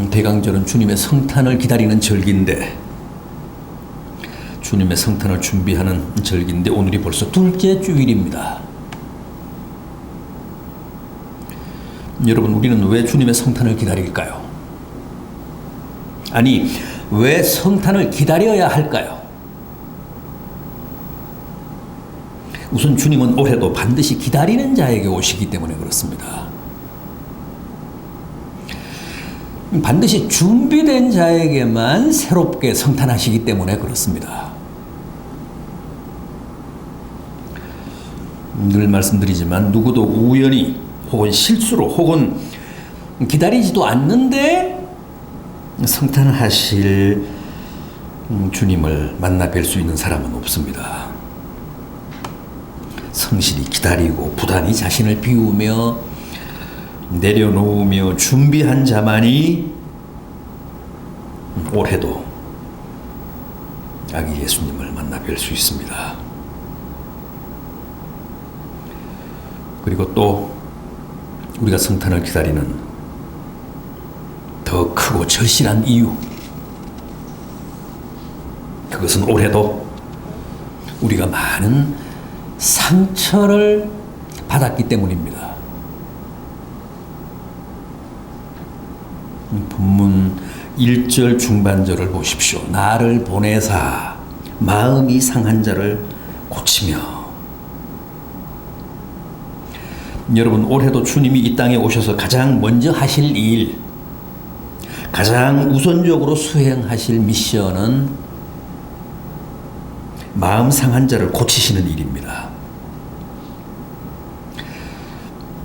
음, 대강절은 주님의 성탄을 기다리는 절기인데 주님의 성탄을 준비하는 절기인데 오늘이 벌써 둘째 주일입니다. 여러분 우리는 왜 주님의 성탄을 기다릴까요? 아니 왜 성탄을 기다려야 할까요? 우선 주님은 올해도 반드시 기다리는 자에게 오시기 때문에 그렇습니다. 반드시 준비된 자에게만 새롭게 성탄하시기 때문에 그렇습니다. 늘 말씀드리지만 누구도 우연히 혹은 실수로 혹은 기다리지도 않는데 성탄하실 주님을 만나 뵐 수 있는 사람은 없습니다. 성실히 기다리고 부단히 자신을 비우며 내려놓으며 준비한 자만이 올해도 아기 예수님을 만나 뵐 수 있습니다. 그리고 또 우리가 성탄을 기다리는 더 크고 절실한 이유 그것은 올해도 우리가 많은 상처를 받았기 때문입니다. 본문 1절 중반절을 보십시오. 나를 보내사 마음이 상한 자를 고치며 여러분 올해도 주님이 이 땅에 오셔서 가장 먼저 하실 일 가장 우선적으로 수행하실 미션은 마음 상한 자를 고치시는 일입니다.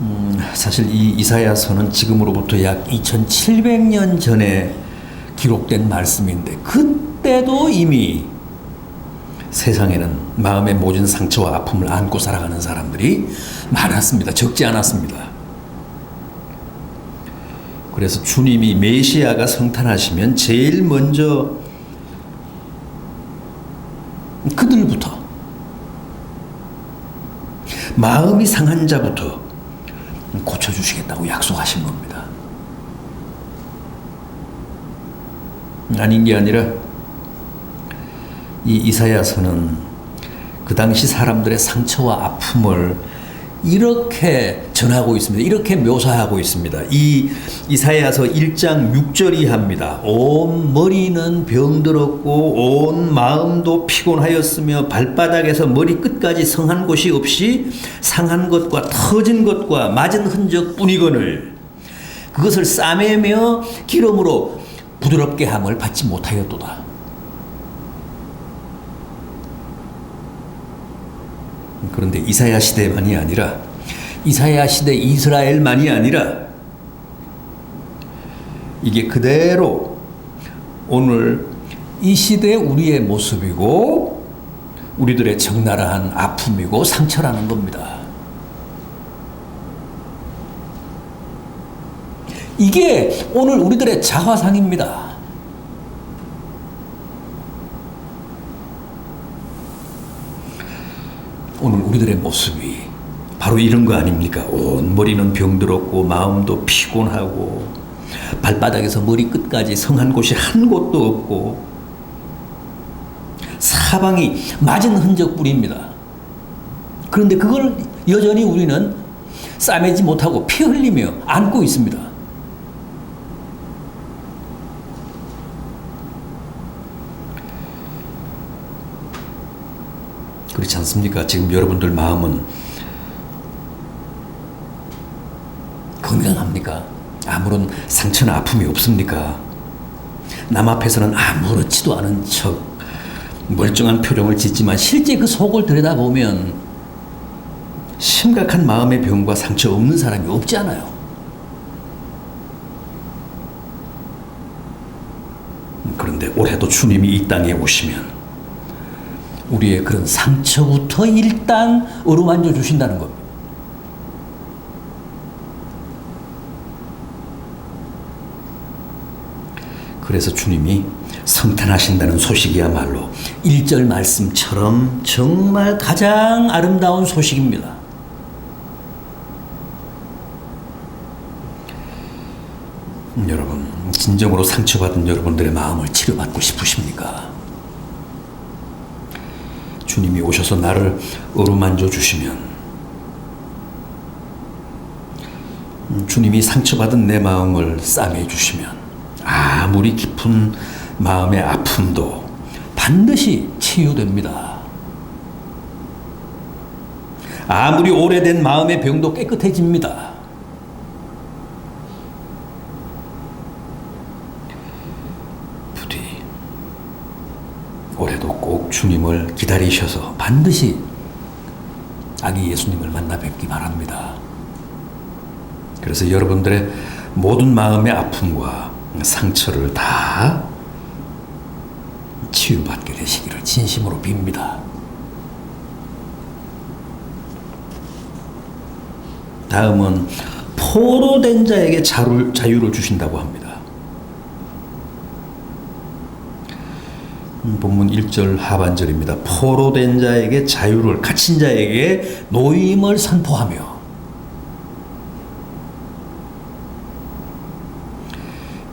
음, 사실 이 이사야서는 지금으로부터 약 2700년 전에 기록된 말씀인데 그때도 이미 세상에는 마음의 모진 상처와 아픔을 안고 살아가는 사람들이 많았습니다. 적지 않았습니다. 그래서 주님이 메시아가 성탄하시면 제일 먼저 그들부터 마음이 상한 자부터 고쳐주시겠다고 약속하신 겁니다. 아닌 게 아니라 이 이사야서는 그 당시 사람들의 상처와 아픔을 이렇게 전하고 있습니다. 이렇게 묘사하고 있습니다. 이 이사야서 1장 6절이 합니다. 온 머리는 병들었고 온 마음도 피곤하였으며 발바닥에서 머리 끝까지 성한 곳이 없이 상한 것과 터진 것과 맞은 흔적 뿐이거늘 그것을 싸매며 기름으로 부드럽게 함을 받지 못하였도다. 그런데 이사야 시대만이 아니라 이사야 시대 이스라엘만이 아니라 이게 그대로 오늘 이 시대 우리의 모습이고 우리들의 적나라한 아픔이고 상처라는 겁니다. 이게 오늘 우리들의 자화상입니다. 오늘 우리들의 모습이 바로 이런 거 아닙니까? 온 머리는 병들었고 마음도 피곤하고 발바닥에서 머리 끝까지 성한 곳이 한 곳도 없고 사방이 맞은 흔적뿐입니다. 그런데 그걸 여전히 우리는 싸매지 못하고 피 흘리며 안고 있습니다. 그렇지 않습니까? 지금 여러분들 마음은 건강합니까? 아무런 상처나 아픔이 없습니까? 남 앞에서는 아무렇지도 않은 척 멀쩡한 표정을 짓지만 실제 그 속을 들여다보면 심각한 마음의 병과 상처 없는 사람이 없지 않아요. 그런데 올해도 주님이 이 땅에 오시면 우리의 그런 상처부터 일단 어루만져 주신다는 겁니다. 그래서 주님이 성탄하신다는 소식이야말로 1절 말씀처럼 정말 가장 아름다운 소식입니다. 음, 여러분, 진정으로 상처받은 여러분들의 마음을 치료받고 싶으십니까? 주님이 오셔서 나를 어루만져 주시면, 음, 주님이 상처받은 내 마음을 싸매 주시면, 아무리 깊은 마음의 아픔도 반드시 치유됩니다. 아무리 오래된 마음의 병도 깨끗해집니다. 부디 올해도 꼭 주님을 기다리셔서 반드시 아기 예수님을 만나 뵙기 바랍니다. 그래서 여러분들의 모든 마음의 아픔과 상처를 다 치유받게 되시기를 진심으로 빕니다. 다음은 포로된 자에게 자유를, 주신다고 합니다. 음, 본문 1절 하반절입니다. 포로된 자에게 자유를, 갇힌 자에게 노임을 선포하며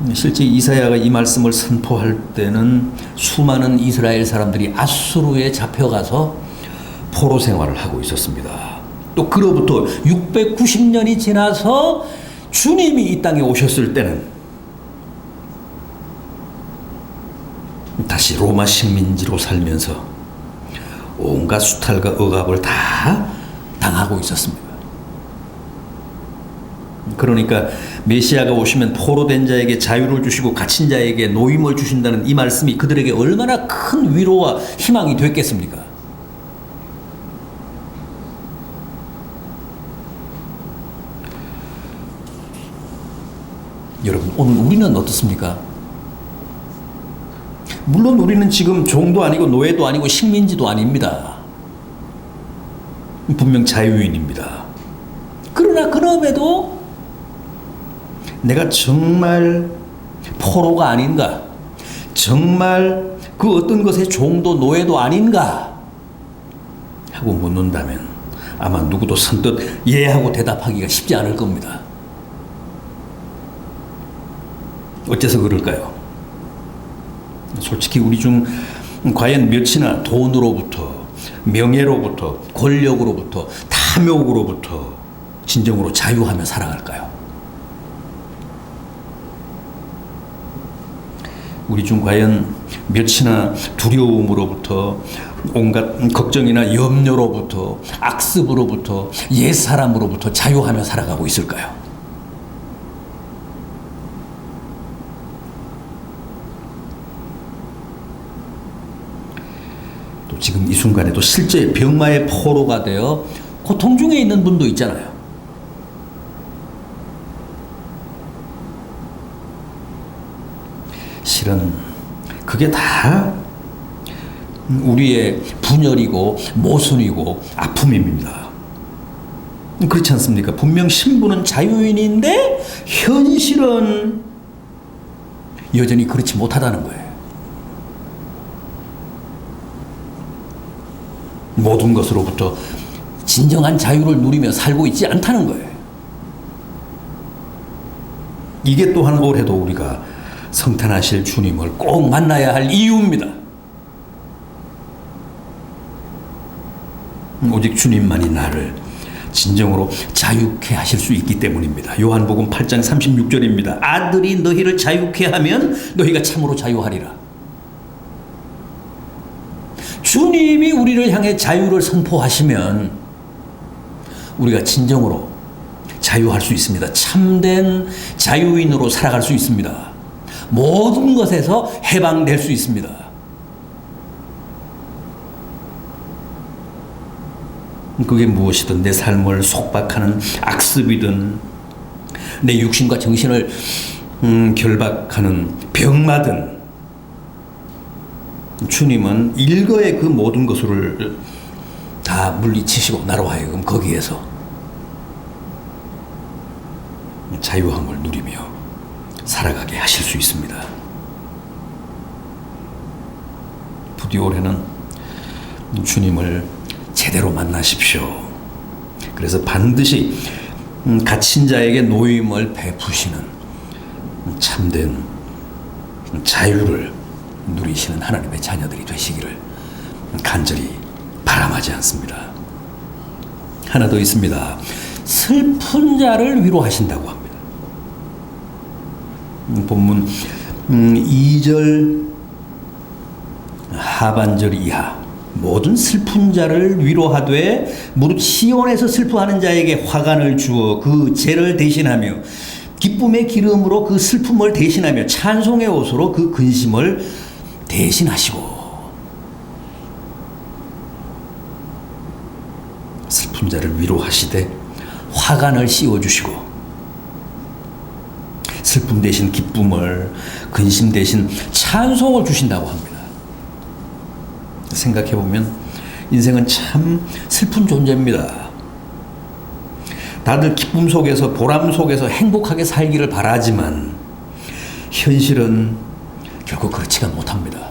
음, 실제 이사야가 이 말씀을 선포할 때는 수많은 이스라엘 사람들이 아수르에 잡혀가서 포로 생활을 하고 있었습니다. 또 그로부터 690년이 지나서 주님이 이 땅에 오셨을 때는 다시 로마 식민지로 살면서 온갖 수탈과 억압을 다 당하고 있었습니다. 그러니까 메시아가 오시면 포로된 자에게 자유를 주시고 갇힌 자에게 노임을 주신다는 이 말씀이 그들에게 얼마나 큰 위로와 희망이 됐겠습니까? 여러분 오늘 우리는 어떻습니까? 물론 우리는 지금 종도 아니고 노예도 아니고 식민지도 아닙니다. 분명 자유인입니다. 그러나 그럼에도 내가 정말 포로가 아닌가? 정말 그 어떤 것의 종도 노예도 아닌가? 하고 묻는다면 아마 누구도 선뜻 예 하고 대답하기가 쉽지 않을 겁니다. 어째서 그럴까요? 솔직히 우리 중 과연 몇이나 돈으로부터 명예로부터 권력으로부터 탐욕으로부터 진정으로 자유하며 살아갈까요? 우리 중 과연 몇이나 두려움으로부터 온갖 걱정이나 염려로부터 악습으로부터 옛사람으로부터 자유하며 살아가고 있을까요? 지금 이 순간에도 실제 병마의 포로가 되어 고통 중에 있는 분도 있잖아요. 실은 그게 다 우리의 분열이고 모순이고 아픔입니다. 그렇지 않습니까? 분명 신부는 자유인인데 현실은 여전히 그렇지 못하다는 거예요. 모든 것으로부터 진정한 자유를 누리며 살고 있지 않다는 거예요. 이게 또한 올해도 우리가 성탄하실 주님을 꼭 만나야 할 이유입니다. 오직 주님만이 나를 진정으로 자유케 하실 수 있기 때문입니다. 요한복음 8장 36절입니다. 아들이 너희를 자유케 하면 너희가 참으로 자유하리라. 주님이 우리를 향해 자유를 선포하시면 우리가 진정으로 자유할 수 있습니다. 참된 자유인으로 살아갈 수 있습니다. 모든 것에서 해방될 수 있습니다. 그게 무엇이든 내 삶을 속박하는 악습이든 내 육신과 정신을 음, 결박하는 병마든 주님은 일거의 그 모든 것을 다 물리치시고 나로 하여금 거기에서 자유함을 누리며 살아가게 하실 수 있습니다. 부디 올해는 주님을 제대로 만나십시오. 그래서 반드시 음, 갇힌 자에게 노임을 베푸시는 참된 자유를 누리시는 하나님의 자녀들이 되시기를 간절히 바람하지 않습니다. 하나 더 있습니다. 슬픈 자를 위로하신다고 합니다. 음, 본문 음, 2절 하반절 이하 모든 슬픈 자를 위로하되 무릇 시온에서 슬퍼하는 자에게 화관을 주어 그 죄를 대신하며 기쁨의 기름으로 그 슬픔을 대신하며 찬송의 옷으로 그 근심을 대신하시고 슬픈 자를 위로하시되 화관을 씌워 주시고 슬픔 대신 기쁨을 근심 대신 찬송을 주신다고 합니다. 생각해 보면 인생은 참 슬픈 존재입니다. 다들 기쁨 속에서 보람 속에서 행복하게 살기를 바라지만 현실은 결국 그렇지가 못합니다.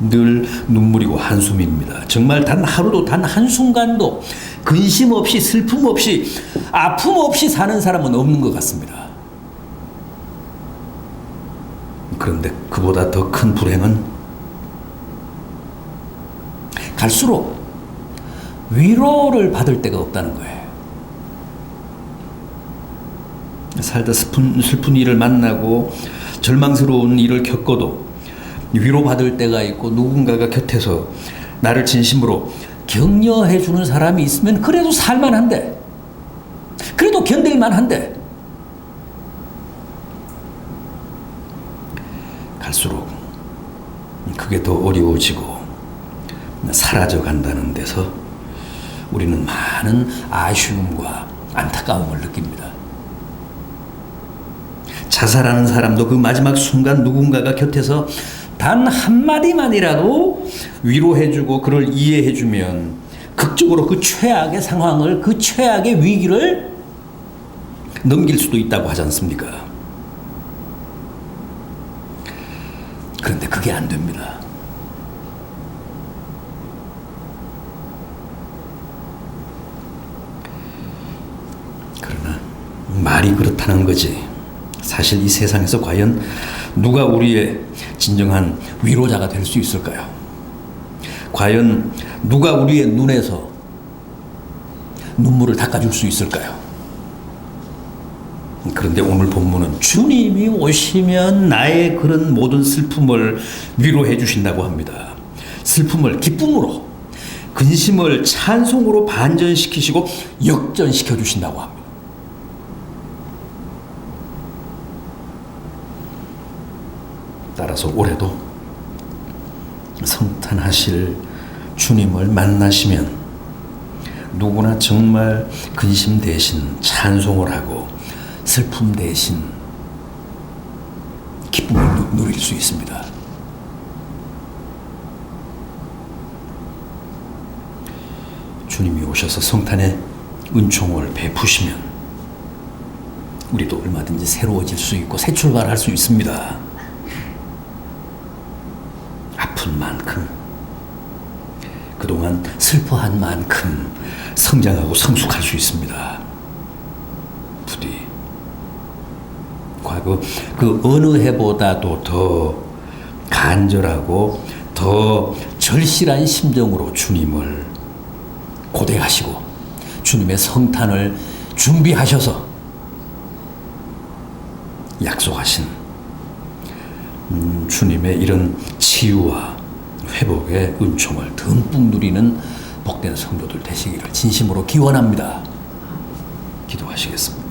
늘 눈물이고 한숨입니다. 정말 단 하루도 단 한순간도 근심 없이 슬픔 없이 아픔 없이 사는 사람은 없는 것 같습니다. 그런데 그보다 더 큰 불행은 갈수록 위로를 받을 데가 없다는 거예요. 살다 슬픈, 슬픈 일을 만나고 절망스러운 일을 겪어도 위로받을 때가 있고 누군가가 곁에서 나를 진심으로 격려해 주는 사람이 있으면 그래도 살만한데 그래도 견딜만한데 갈수록 그게 더 어려워지고 사라져 간다는 데서 우리는 많은 아쉬움과 안타까움을 느낍니다. 자살하는 사람도 그 마지막 순간 누군가가 곁에서 단 한마디만이라도 위로해주고 그를 이해해주면 극적으로 그 최악의 상황을 그 최악의 위기를 넘길 수도 있다고 하지 않습니까? 그런데 그게 안 됩니다. 그러나 말이 그렇다는 거지. 사실 이 세상에서 과연 누가 우리의 진정한 위로자가 될 수 있을까요? 과연 누가 우리의 눈에서 눈물을 닦아줄 수 있을까요? 그런데 오늘 본문은 주님이 오시면 나의 그런 모든 슬픔을 위로해 주신다고 합니다. 슬픔을 기쁨으로, 근심을 찬송으로 반전시키시고 역전시켜 주신다고 합니다. 따라서 올해도 성탄하실 주님을 만나시면 누구나 정말 근심 대신 찬송을 하고 슬픔 대신 기쁨을 누- 누릴 수 있습니다. 주님이 오셔서 성탄의 은총을 베푸시면 우리도 얼마든지 새로워질 수 있고 새 출발할 수 있습니다. 아픈 만큼 그동안 슬퍼한 만큼 성장하고 성숙할 수 있습니다. 부디 과거 그 어느 해보다도 더 간절하고 더 절실한 심정으로 주님을 고대하시고 주님의 성탄을 준비하셔서 약속하신 음, 주님의 이런 치유와 회복의 은총을 듬뿍 누리는 복된 성도들 되시기를 진심으로 기원합니다. 기도하시겠습니다.